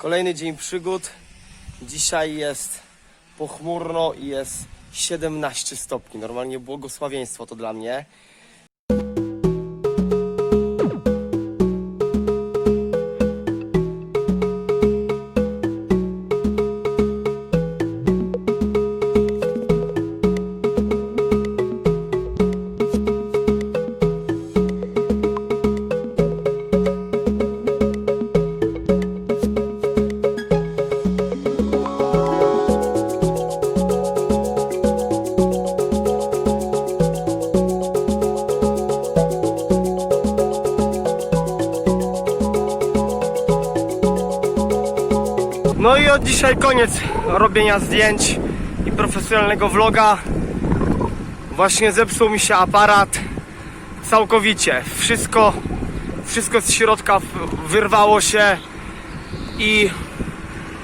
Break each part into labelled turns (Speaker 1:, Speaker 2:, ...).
Speaker 1: Kolejny dzień przygód. Dzisiaj jest pochmurno i jest 17 stopni. Normalnie błogosławieństwo to dla mnie. No i od dzisiaj koniec robienia zdjęć i profesjonalnego vloga. Właśnie zepsuł mi się aparat całkowicie. Wszystko, wszystko z środka wyrwało się i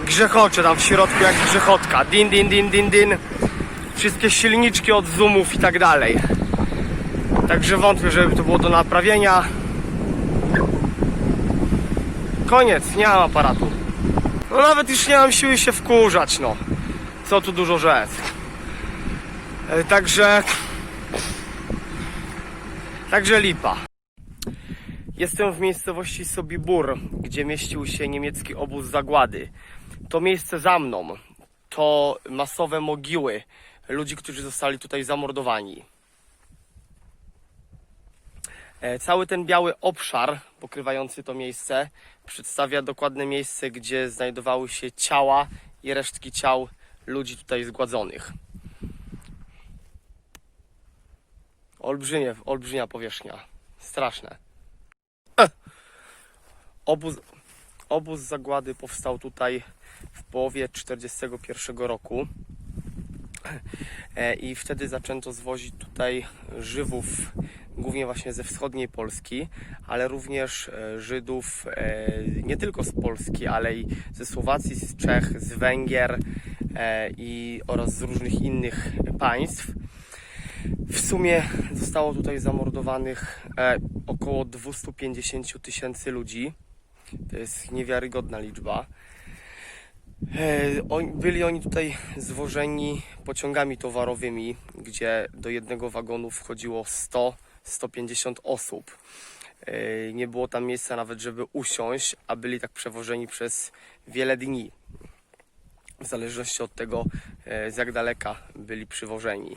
Speaker 1: grzechocze tam w środku jak grzechotka. Din, din, din, din, din. Wszystkie silniczki od zoomów i tak dalej. Także wątpię, żeby to było do naprawienia. Koniec, nie mam aparatu. No nawet już nie mam siły się wkurzać, no. Co tu dużo rzec. E, Także... Także lipa. Jestem w miejscowości Sobibór, gdzie mieścił się niemiecki obóz zagłady. To miejsce za mną to masowe mogiły ludzi, którzy zostali tutaj zamordowani. E, Cały ten biały obszar pokrywający to miejsce przedstawia dokładne miejsce, gdzie znajdowały się ciała i resztki ciał ludzi tutaj zgładzonych. Olbrzymie, olbrzymia powierzchnia. Straszne. Obóz, obóz zagłady powstał tutaj w połowie 1941 roku. E, I wtedy zaczęto zwozić tutaj Żywów, głównie właśnie ze wschodniej Polski, ale również e, Żydów e, nie tylko z Polski, ale i ze Słowacji, z Czech, z Węgier e, i oraz z różnych innych państw. W sumie zostało tutaj zamordowanych około 250 tysięcy ludzi. To jest niewiarygodna liczba. Byli oni tutaj zwożeni pociągami towarowymi, gdzie do jednego wagonu wchodziło 100-150 osób. E, Nie było tam miejsca nawet, żeby usiąść, a byli tak przewożeni przez wiele dni. W zależności od tego, e, z jak daleka byli przywożeni.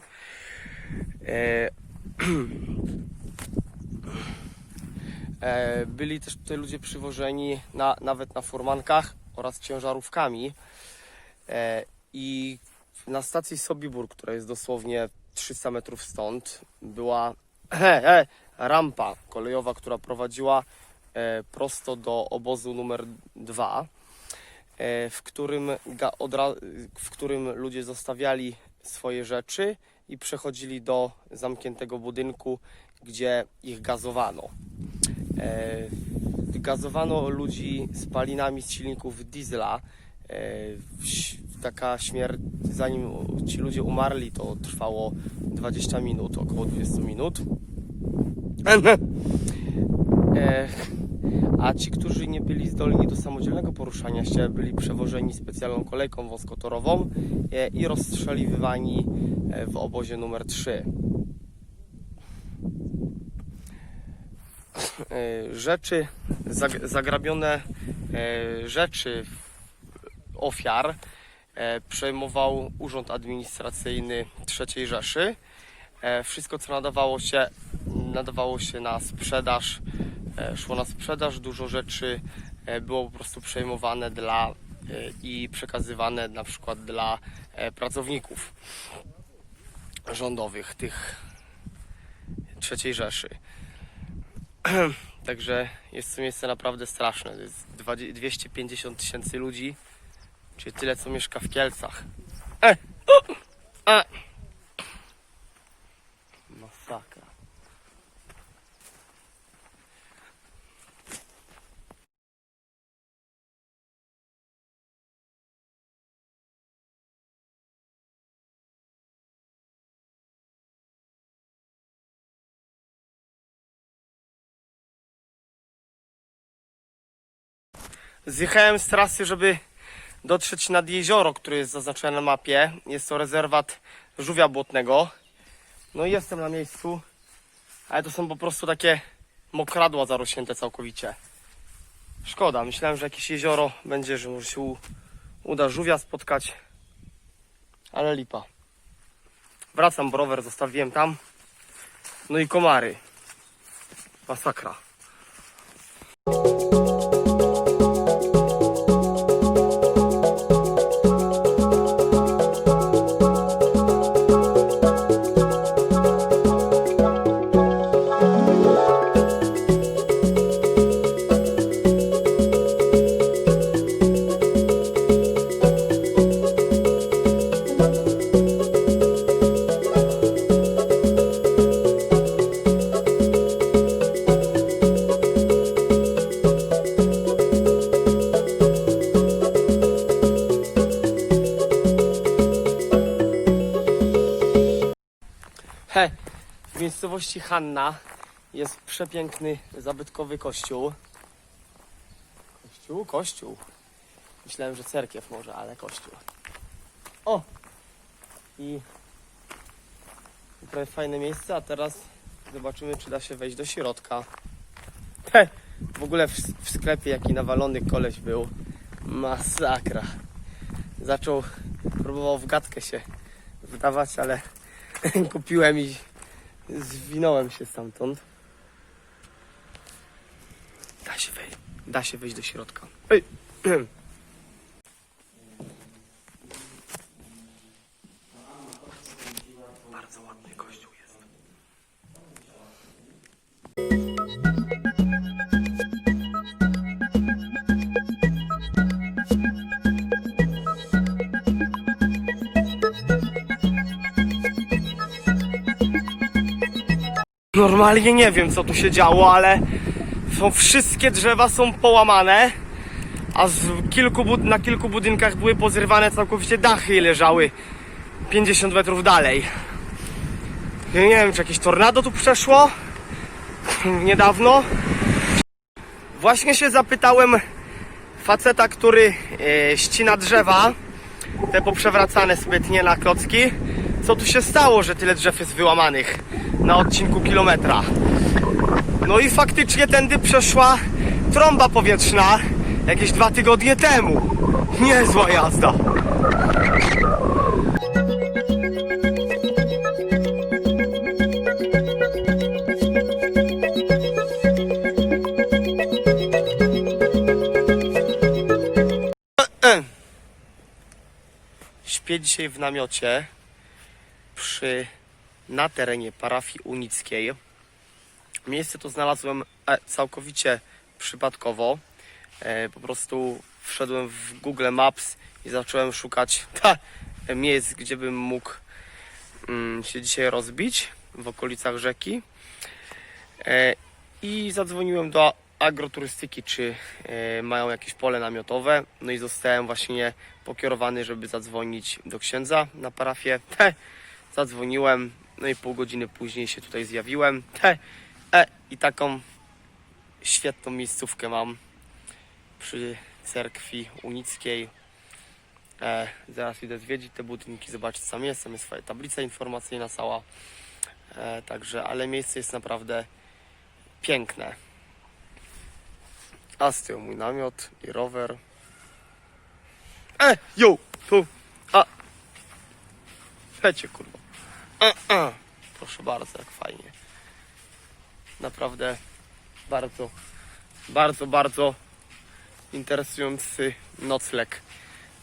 Speaker 1: E, Byli też tutaj ludzie przywożeni na, nawet na furmankach oraz ciężarówkami. I na stacji Sobibór, która jest dosłownie 300 metrów stąd, była rampa kolejowa, która prowadziła e, prosto do obozu numer 2, e, w którym, w którym ludzie zostawiali swoje rzeczy i przechodzili do zamkniętego budynku, gdzie ich gazowano. E, gazowano ludzi spalinami z silników diesla. Taka śmierć, zanim ci ludzie umarli, to trwało 20 minut, około 20 minut. A ci, którzy nie byli zdolni do samodzielnego poruszania się, byli przewożeni specjalną kolejką wąskotorową e, i rozstrzeliwywani e, w obozie numer 3. e, rzeczy, zag- zagrabione rzeczy ofiar przejmował Urząd Administracyjny III Rzeszy. E, Wszystko, co nadawało się, nadawało się na sprzedaż, e, szło na sprzedaż. Dużo rzeczy e, było po prostu przejmowane dla e, i przekazywane na przykład dla e, pracowników rządowych tych III Rzeszy. Także jest to miejsce naprawdę straszne. To jest 20 250 tysięcy ludzi, Czyli tyle, co mieszka w Kielcach. E! E! Masakra. Zjechałem z trasy, żeby dotrzeć nad jezioro, które jest zaznaczone na mapie. Jest to rezerwat żółwia błotnego. No i jestem na miejscu, ale to są po prostu takie mokradła zarośnięte całkowicie. Szkoda, myślałem, że jakieś jezioro będzie, że może się uda żółwia spotkać, ale lipa. Wracam, bo rower zostawiłem tam. No i komary. Masakra. Miejscowości Hanna jest przepiękny, zabytkowy kościół. Kościół? Kościół. Myślałem, że cerkiew może, ale kościół. O! I tutaj fajne miejsce, a teraz zobaczymy, czy da się wejść do środka. He, w ogóle w, w sklepie jaki nawalony koleś był. Masakra. Zaczął, próbował w gadkę się wdawać, ale kupiłem i zwinąłem się stamtąd. Da się wejść, da się wejść do środka. Ej. Normalnie nie wiem co tu się działo, ale są wszystkie drzewa są połamane, a kilku na kilku budynkach były pozrywane całkowicie dachy i leżały 50 metrów dalej. Ja nie wiem, czy jakieś tornado tu przeszło niedawno. Właśnie się zapytałem faceta, który e, ścina drzewa, te poprzewracane zbytnie na klocki, co tu się stało, że tyle drzew jest wyłamanych na odcinku kilometra. No i faktycznie tędy przeszła trąba powietrzna jakieś dwa tygodnie temu. Niezła jazda. Śpię dzisiaj w namiocie przy, na terenie parafii unickiej. Miejsce to znalazłem e, całkowicie przypadkowo. E, Po prostu wszedłem w Google Maps i zacząłem szukać ta, miejsc, gdzie bym mógł mm, się dzisiaj rozbić w okolicach rzeki. E, I zadzwoniłem do agroturystyki, czy mają jakieś pole namiotowe. No i zostałem właśnie pokierowany, żeby zadzwonić do księdza na parafię. Zadzwoniłem, no i pół godziny później się tutaj zjawiłem. Te, e, I taką świetną miejscówkę mam przy cerkwi unickiej. E, zaraz idę zwiedzić te budynki, zobaczyć tam jest. Tam jest swoja tablica informacyjna cała. E, także, ale miejsce jest naprawdę piękne. A z tyłu mój namiot i rower. E, jo, tu, a. Lecie, kurwa. Proszę bardzo, jak fajnie. Naprawdę bardzo, bardzo, bardzo interesujący nocleg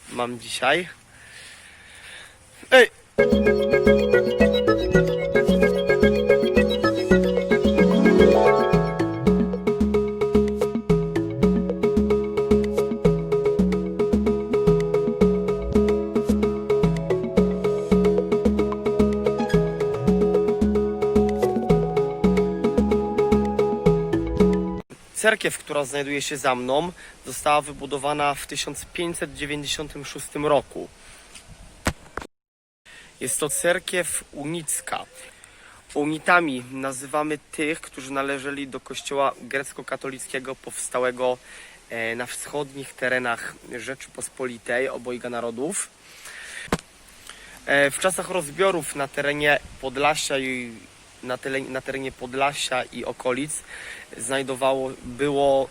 Speaker 1: mam dzisiaj. Ej! Cerkiew, która znajduje się za mną, została wybudowana w 1596 roku. Jest to cerkiew unicka. Unitami nazywamy tych, którzy należeli do kościoła grecko-katolickiego powstałego e, na wschodnich terenach Rzeczypospolitej obojga narodów. E, W czasach rozbiorów na terenie Podlasia i na, na terenie Podlasia i okolic znajdowało było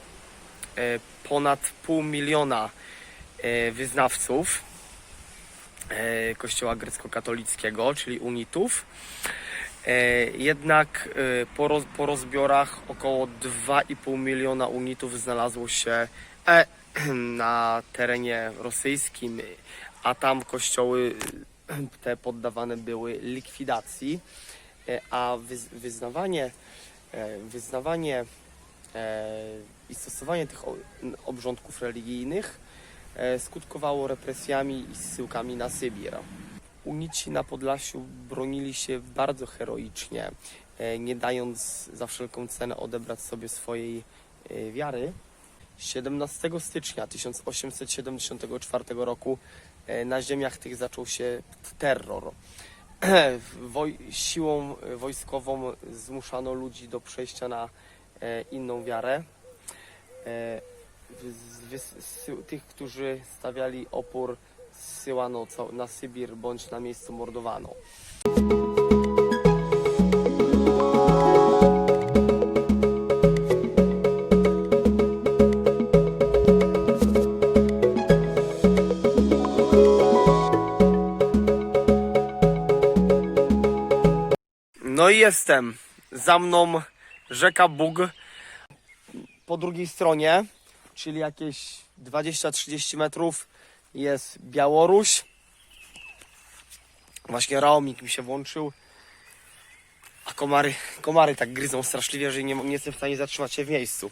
Speaker 1: e, ponad pół miliona e, wyznawców e, Kościoła grecko-katolickiego, czyli unitów. Jednak po, roz, po rozbiorach około 2,5 miliona unitów znalazło się na terenie rosyjskim, a tam kościoły te poddawane były likwidacji, a wyz, wyznawanie, e, wyznawanie e, i stosowanie tych obrządków religijnych e, skutkowało represjami i zsyłkami na Sybir. Unici na Podlasiu bronili się bardzo heroicznie, e, nie dając za wszelką cenę odebrać sobie swojej e, wiary. 17 stycznia 1874 roku e, na ziemiach tych zaczął się terror. Woj, siłą wojskową zmuszano ludzi do przejścia na e, inną wiarę. E, tych, którzy stawiali opór, zsyłano na Sybir bądź na miejscu mordowano. No i jestem. Za mną rzeka Bug. Po drugiej stronie, czyli jakieś 20-30 metrów, jest Białoruś. Właśnie Raomik mi się włączył. A komary, komary tak gryzą straszliwie, że nie, nie jestem w stanie zatrzymać się w miejscu.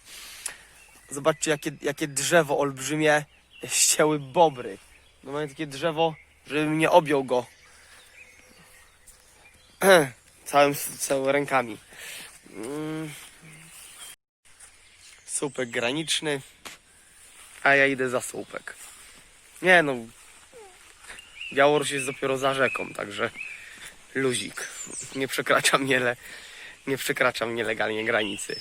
Speaker 1: Zobaczcie, jakie, jakie drzewo olbrzymie ścięły bobry. No mamy takie drzewo, żebym nie objął go całym, całym rękami. Mm. Słupek graniczny, a ja idę za słupek. Nie no, Białoruś jest dopiero za rzeką, także luzik. Nie przekraczam, niele, nie przekraczam nielegalnie granicy.